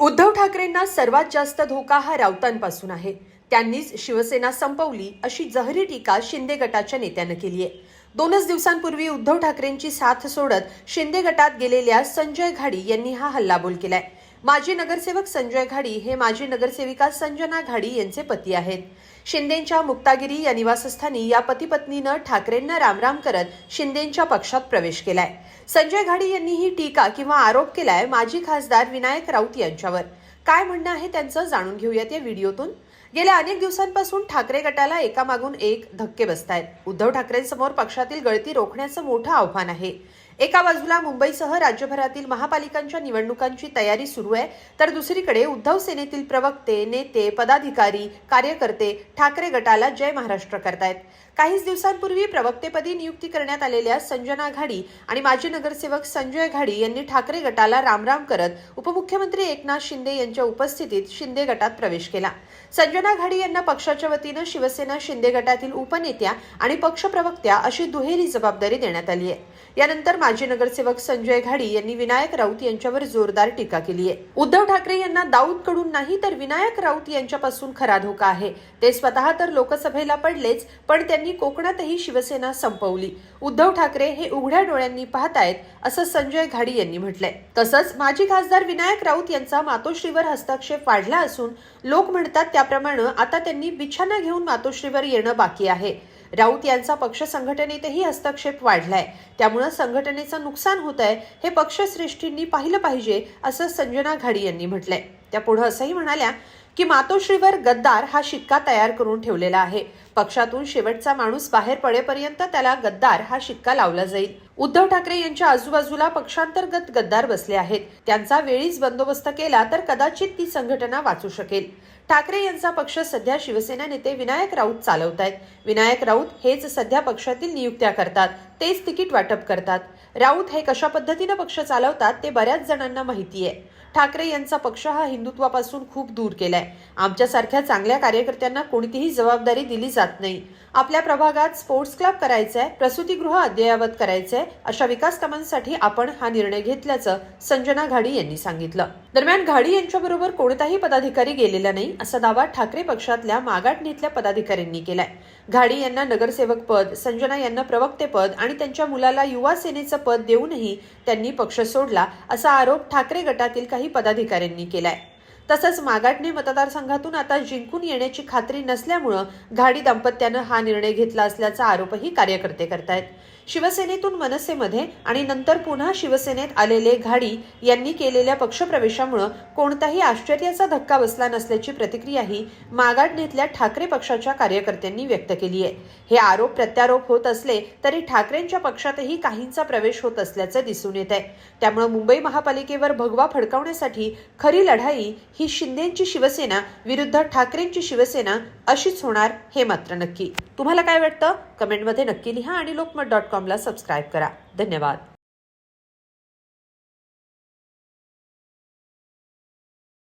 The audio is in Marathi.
उद्धव ठाकरेंना सर्वात जास्त धोका हा राऊतांपासून आहे. त्यांनीच शिवसेना संपवली अशी जहरी टीका शिंदे गटाच्या नेत्यानं केली आहे. दोनच दिवसांपूर्वी उद्धव ठाकरेंची साथ सोडत शिंदे गटात गेलेल्या संजय घाडी यांनी हा हल्लाबोल केलाय. माजी नगरसेवक संजय घाडी हे माजी नगरसेविका संजना घाडी यांचे पती आहेत. शिंदेंच्या मुक्तागिरी या निवासस्थानी या पती पत्नीनं ठाकरेंना रामराम करत शिंदेंच्या पक्षात प्रवेश केलाय. संजय घाडी यांनी ही टीका किंवा आरोप केलाय माजी खासदार विनायक राऊत यांच्यावर. काय म्हणणं आहे त्यांचं जाणून घेऊयात या व्हिडिओतून. गेल्या अनेक दिवसांपासून ठाकरे गटाला एकामागून एक धक्के बसतायत. उद्धव ठाकरेंसमोर पक्षातील गळती रोखण्याचं मोठं आव्हान आहे. एका बाजूला मुंबईसह राज्यभरातील महापालिकांच्या निवडणुकांची तयारी सुरू आहे. तर दुसरीकडे उद्धव सेनेतील प्रवक्ते नेते पदाधिकारी कार्यकर्ते ठाकरे गटाला जय महाराष्ट्र करतायत. काहीच दिवसांपूर्वी प्रवक्तेपदी नियुक्ती करण्यात आलेल्या संजना घाडी आणि माजी नगरसेवक संजय घाडी यांनी ठाकरे गटाला रामराम करत उपमुख्यमंत्री एकनाथ शिंदे यांच्या उपस्थितीत शिंदे गटात प्रवेश केला. संजना घाडी यांना पक्षाच्या वतीनं शिवसेना शिंदे गटातील उपनेत्या आणि पक्षप्रवक्त्या अशी दुहेरी जबाबदारी देण्यात आली आहे. यानंतर माजी नगरसेवक संजय घाडी यांनी विनायक राऊत यांच्यावर जोरदार टीका केली आहे. उद्धव ठाकरे यांना दाऊदकडून नाही तर विनायक राऊत यांच्यापासून खरा धोका आहे. ते स्वतः तर लोकसभेला पडलेच पण त्यांनी कोकणातही शिवसेना संपवली. उद्धव ठाकरे हे उघड्या डोळ्यांनी पाहतायत असं संजय घाडी यांनी म्हटलंय. तसंच माजी खासदार विनायक राऊत यांचा मातोश्रीवर हस्तक्षेप वाढला असून लोक म्हणतात त्याप्रमाणे आता त्यांनी बिछाना घेऊन मातोश्रीवर येणं बाकी आहे. राऊत यांचा पक्ष संघटनेतही हस्तक्षेप वाढलाय. त्यामुळं संघटनेचं नुकसान होत आहे हे पक्षश्रेष्ठींनी पाहिलं पाहिजे असं संजना घाडी यांनी म्हटलंय. त्या पुढे असंही म्हणाल्या की मातोश्रीवर गद्दार हा शिक्का तयार करून ठेवलेला आहे. पक्षातून शेवटचा माणूस बाहेर पडेपर्यंत त्याला गद्दार हा शिक्का लावला जाईल. उद्धव ठाकरे यांच्या आजूबाजूला पक्षांतर्गत गद्दार बसले आहेत. त्यांचा वेळीच बंदोबस्त केला तर कदाचित ती संघटना वाचू शकेल. ठाकरे यांचा पक्ष सध्या शिवसेना नेते विनायक राऊत चालवत आहेत विनायक राऊत हेच सध्या पक्षातील नियुक्त्या करतात. तेच तिकीट वाटप करतात. राऊत हे कशा पद्धतीनं पक्ष चालवतात ते बऱ्याच जणांना माहिती आहे ठाकरे यांचा पक्ष हा हिंदुत्वापासून खूप दूर केलाय. आमच्यासारख्या चांगल्या कार्यकर्त्यांना कोणतीही जबाबदारी दिली जात नाही. आपल्या प्रभागात स्पोर्ट्स क्लब करायचंय प्रसूतीगृह अद्ययावत करायचंय अशा विकास कामांसाठी आपण हा निर्णय घेतल्याचं संजना घाडी यांनी सांगितलं. दरम्यान घाडी यांच्याबरोबर कोणताही पदाधिकारी गेलेला नाही असा दावा ठाकरे पक्षातल्या मागाटणीतल्या पदाधिकाऱ्यांनी केलाय. घाडी यांना नगरसेवक पद संजना यांना प्रवक्तेपद आणि त्यांच्या मुलाला युवा सेनेचं पद देऊनही त्यांनी पक्ष सोडला असा आरोप ठाकरे गटातील काही पदाधिकाऱ्यांनी केलाय. तसंच मागाटणे मतदारसंघातून आता जिंकून येण्याची खात्री नसल्यामुळं घाडी दाम्पत्यानं हा निर्णय घेतला असल्याचा आरोपही कार्यकर्ते करतायत. शिवसेनेतून मनसेमध्ये आणि नंतर पुन्हा शिवसेनेत आलेले घाडी यांनी केलेल्या पक्षप्रवेशामुळं कोणताही आश्चर्याचा धक्का बसला नसल्याची प्रतिक्रियाही मागाटणीतल्या ठाकरे पक्षाच्या कार्यकर्त्यांनी व्यक्त केली आहे. हे आरोप प्रत्यारोप होत असले तरी ठाकरेंच्या पक्षातही काहींचा प्रवेश होत असल्याचं दिसून येत आहे त्यामुळे मुंबई महापालिकेवर भगवा फडकावण्यासाठी खरी लढाई ही शिंदेची शिवसेना विरुद्ध ठाकरेंची शिवसेना अशीच होणार हे मात्र नक्की. तुम्हाला काय वाटतं? कमेंटमध्ये नक्की लिहा आणि लोकमत डॉट कॉमला सबस्क्राईब करा. धन्यवाद.